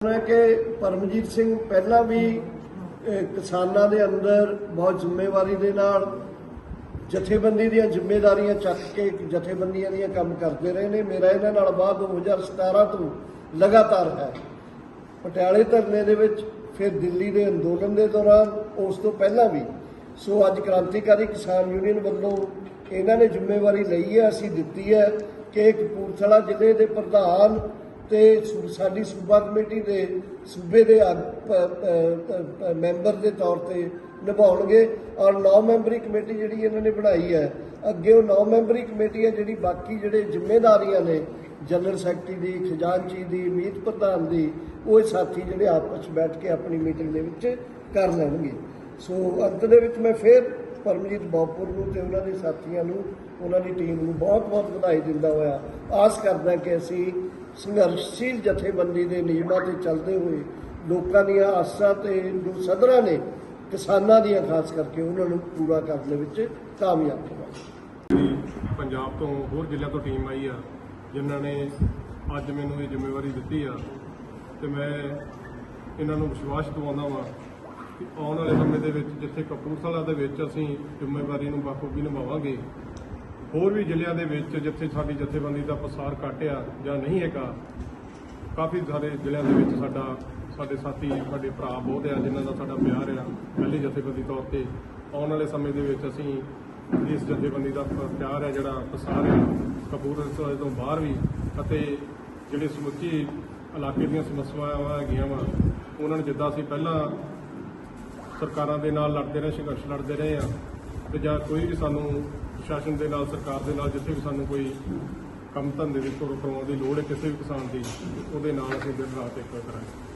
ਹੈ ਕਿ ਪਰਮਜੀਤ ਸਿੰਘ ਪਹਿਲਾਂ ਵੀ ਕਿਸਾਨਾਂ ਦੇ ਅੰਦਰ ਬਹੁਤ ਜ਼ਿੰਮੇਵਾਰੀ ਦੇ ਨਾਲ ਜਥੇਬੰਦੀ ਦੀਆਂ ਜ਼ਿੰਮੇਵਾਰੀਆਂ ਚੱਕ ਕੇ ਜਥੇਬੰਦੀਆਂ ਦੀਆਂ ਕੰਮ ਕਰਦੇ ਰਹੇ ਨੇ। ਮੇਰਾ ਇਹਨਾਂ ਨਾਲ ਬਾਅਦ 2017 ਤੋਂ ਲਗਾਤਾਰ ਹੈ। ਪਟਿਆਲੇ ਧਰਨੇ ਦੇ ਵਿੱਚ ਫਿਰ ਦਿੱਲੀ ਦੇ ਅੰਦੋਲਨ ਦੇ ਦੌਰਾਨ ਉਸ ਤੋਂ ਪਹਿਲਾਂ ਵੀ। ਸੋ ਅੱਜ ਕ੍ਰਾਂਤੀਕਾਰੀ ਕਿਸਾਨ ਯੂਨੀਅਨ ਵੱਲੋਂ ਇਹਨਾਂ ਨੇ ਜ਼ਿੰਮੇਵਾਰੀ ਲਈ ਹੈ, ਅਸੀਂ ਦਿੱਤੀ ਹੈ ਕਿ ਕਪੂਰਥਲਾ ਜ਼ਿਲ੍ਹੇ ਦੇ ਪ੍ਰਧਾਨ ਤੇ ਸੂ- ਸਾਡੀ ਸੂਬਾ ਕਮੇਟੀ ਦੇ ਸੂਬੇ ਦੇ ਆਗ- ਮੈਂਬਰ ਦੇ ਤੌਰ ਤੇ ਨਿਭਾਉਣਗੇ। ਔਰ 9 ਮੈਂਬਰੀ ਕਮੇਟੀ ਜਿਹੜੀ ਇਹਨਾਂ ਨੇ ਬਣਾਈ ਹੈ, ਅੱਗੇ ਉਹ 9 ਮੈਂਬਰੀ ਕਮੇਟੀ ਹੈ ਜਿਹੜੀ ਬਾਕੀ ਜਿਹੜੇ ਜ਼ਿੰਮੇਵਾਰੀਆਂ ਨੇ, ਜਨਰਲ ਸੈਕਟਰੀ ਦੀ ਖਜ਼ਾਨਚੀ ਦੀ, ਮੀਤ ਪ੍ਰਧਾਨ ਦੀ, ਉਹ ਇਹ ਸਾਥੀ ਜਿਹੜੇ ਆਪਸ ਵਿੱਚ ਬੈਠ ਕੇ ਆਪਣੀ ਮੀਟਿੰਗ ਦੇ ਵਿੱਚ ਕਰ ਲੈਣਗੇ। ਸੋ ਅੰਤ ਦੇ ਵਿੱਚ ਮੈਂ ਫਿਰ ਪਰਮਜੀਤ ਬੌਪੁਰ ਨੂੰ ਤੇ ਉਹਨਾਂ ਦੇ ਸਾਥੀਆਂ ਨੂੰ, ਉਹਨਾਂ ਦੀ ਟੀਮ ਨੂੰ ਬਹੁਤ-ਬਹੁਤ ਵਧਾਈ ਦਿੰਦਾ ਹੋਇਆ ਆਸ ਕਰਦਾ ਕਿ ਅਸੀਂ ਸੰਘਰਸ਼ੀਲ ਜਥੇਬੰਦੀ ਦੇ ਨਿਯਮਾਂ ਤੇ ਚੱਲਦੇ ਹੋਏ ਲੋਕਾਂ ਦੀਆਂ ਆਸਾਂ ਤੇ ਜੋ ਸਦਰਾਂ ਨੇ ਕਿਸਾਨਾਂ ਦੀਆਂ, ਖਾਸ ਕਰਕੇ ਉਹਨਾਂ ਨੂੰ ਪੂਰਾ ਕਰਨ ਦੇ ਵਿੱਚ ਕਾਮਯਾਬ ਹੋਵਾਂਗੇ ਪੰਜਾਬ ਤੋਂ ਹੋਰ ਜ਼ਿਲ੍ਹਿਆਂ ਤੋਂ ਟੀਮ ਆਈ ਆ, ਜਿਨ੍ਹਾਂ ਨੇ ਅੱਜ ਮੈਨੂੰ ਇਹ ਜ਼ਿੰਮੇਵਾਰੀ ਦਿੱਤੀ ਆ। ਤੇ ਮੈਂ ਇਹਨਾਂ ਨੂੰ ਵਿਸ਼ਵਾਸ ਦਿਵਾਉਂਦਾ ਵਾਂ ਕਿ ਆਉਣ ਵਾਲੇ ਸਮੇਂ ਦੇ ਵਿੱਚ ਜਿੱਥੇ ਕਪੂਰਥਲਾ ਦੇ ਵਿੱਚ ਅਸੀਂ ਜ਼ਿੰਮੇਵਾਰੀ ਨੂੰ ਬਾਖੂਬੀ ਨਿਭਾਵਾਂਗੇ ਹੋਰ ਵੀ ਜ਼ਿਲ੍ਹਿਆਂ ਦੇ ਵਿੱਚ ਜਿੱਥੇ ਸਾਡੀ ਜਥੇਬੰਦੀ ਦਾ ਪ੍ਰਸਾਰ ਘੱਟ ਆ ਜਾਂ ਨਹੀਂ ਹੈਗਾ, ਕਾਫੀ ਸਾਰੇ ਜ਼ਿਲ੍ਹਿਆਂ ਦੇ ਵਿੱਚ ਸਾਡਾ, ਸਾਡੇ ਸਾਥੀ, ਸਾਡੇ ਭਰਾ ਬਹੁਤ ਆ ਜਿਨ੍ਹਾਂ ਦਾ ਸਾਡਾ ਪਿਆਰ ਆ, ਪਹਿਲੀ ਜਥੇਬੰਦੀ ਤੌਰ ਤੇ। ਆਉਣ ਵਾਲੇ ਸਮੇਂ ਦੇ ਵਿੱਚ ਅਸੀਂ ਇਸ ਜਥੇਬੰਦੀ ਦਾ ਪ- ਪਿਆਰ ਹੈ ਜਿਹੜਾ ਪਸਾਰ ਆ, ਕਪੂਰਥਲੇ ਤੋਂ ਬਾਹਰ ਵੀ ਅਤੇ ਜਿਹੜੇ ਸਮੁੱਚੀ ਇਲਾਕੇ ਦੀਆਂ ਸਮੱਸਿਆਵਾਂ ਹੈਗੀਆਂ ਵਾ, ਉਹਨਾਂ ਨੂੰ ਜਿੱਦਾਂ ਅਸੀਂ ਪਹਿਲਾਂ ਸਰਕਾਰਾਂ ਦੇ ਨਾਲ ਲੜਦੇ ਰਹੇ, ਸੰਘਰਸ਼ ਲੜਦੇ ਰਹੇ ਆ, ਤੇ ਜਾਂ ਕੋਈ ਵੀ ਸਾਨੂੰ ਪ੍ਰਸ਼ਾਸਨ ਦੇ ਨਾਲ, ਸਰਕਾਰ ਦੇ ਨਾਲ ਜਿੱਥੇ ਵੀ ਸਾਨੂੰ ਕੋਈ ਕੰਮ ਧੰਦੇ ਦੀ ਕਰਵਾਉਣ ਦੀ ਲੋੜ ਹੈ, ਕਿਸੇ ਵੀ ਕਿਸਾਨ ਦੀ, ਉਹਦੇ ਨਾਲ ਅਸੀਂ ਦਿਨ ਰਾਤ ਇੱਕ ਕਰਾਂਗੇ।